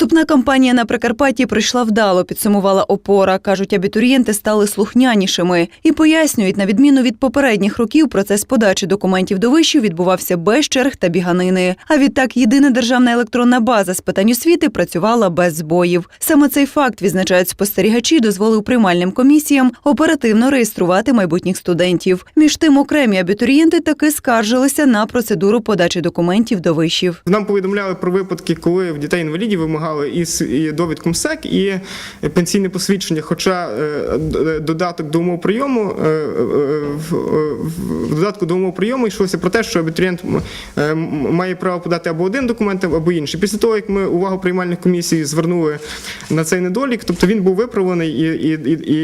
Вступна кампанія на Прикарпатті пройшла вдало, підсумувала опора. Кажуть, абітурієнти стали слухнянішими і пояснюють, на відміну від попередніх років, процес подачі документів до вишів відбувався без черг та біганини. А відтак єдина державна електронна база з питань освіти працювала без збоїв. Саме цей факт відзначають спостерігачі, дозволив приймальним комісіям оперативно реєструвати майбутніх студентів. Між тим, окремі абітурієнти таки скаржилися на процедуру подачі документів до вишів. Нам повідомляли про випадки, коли дітей інвалідів вимагали с- і довідку МСЕК, і пенсійне посвідчення. Хоча е, додаток до умов прийому е, е, в, додатку до умов прийому йшлося про те, що абітурієнт е, має право подати або один документ, або інший. Після того, як ми увагу приймальних комісій звернули на цей недолік, тобто він був виправлений і, і, і, і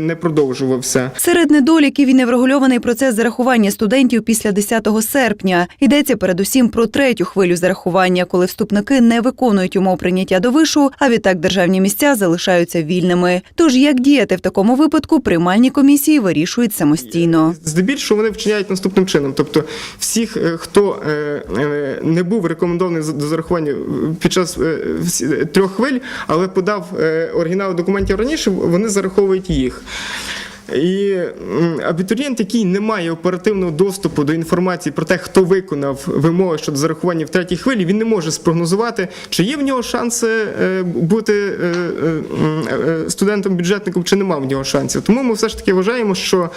не продовжувався. Серед недоліків і неврегульований процес зарахування студентів після 10 серпня. Йдеться передусім про третю хвилю зарахування, коли вступники не виконують умов прийняття до вишу, а відтак державні місця залишаються вільними. Тож як діяти в такому випадку, приймальні комісії вирішують самостійно. Здебільшого вони вчиняють наступним чином. Тобто, всіх, е, хто е, е, не був рекомендований до зарахування під час трьох хвиль, але подав оригінали документів раніше, вони зараховують їх. І абітурієнт, який не має оперативного доступу до інформації про те, хто виконав вимоги щодо зарахування в третій хвилі, він не може спрогнозувати, чи є в нього шанси е, бути е, е, студентом-бюджетником, чи нема в нього шансів. Тому ми все ж таки вважаємо, що.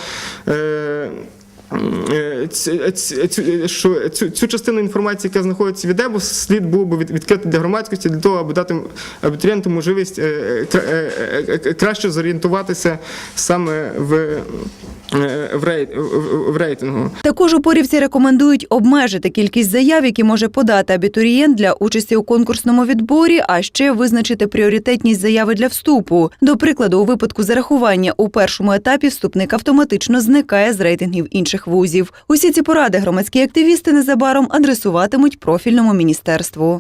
Е, Е, цю- що цю, цю частину інформації, яка знаходиться в ідебу, слід було б від- відкрити для громадськості для того, аби дати абітурієнтам можливість е, кра- е, е, е, краще зорієнтуватися саме в, е, в, рей- в- в рейтингу. Також опорівці рекомендують обмежити кількість заяв, які може подати абітурієнт для участі у конкурсному відборі, а ще визначити пріоритетність заяви для вступу. До прикладу, у випадку зарахування у першому етапі вступник автоматично зникає з рейтингів інших вузів. Усі ці поради громадські активісти незабаром адресуватимуть профільному міністерству.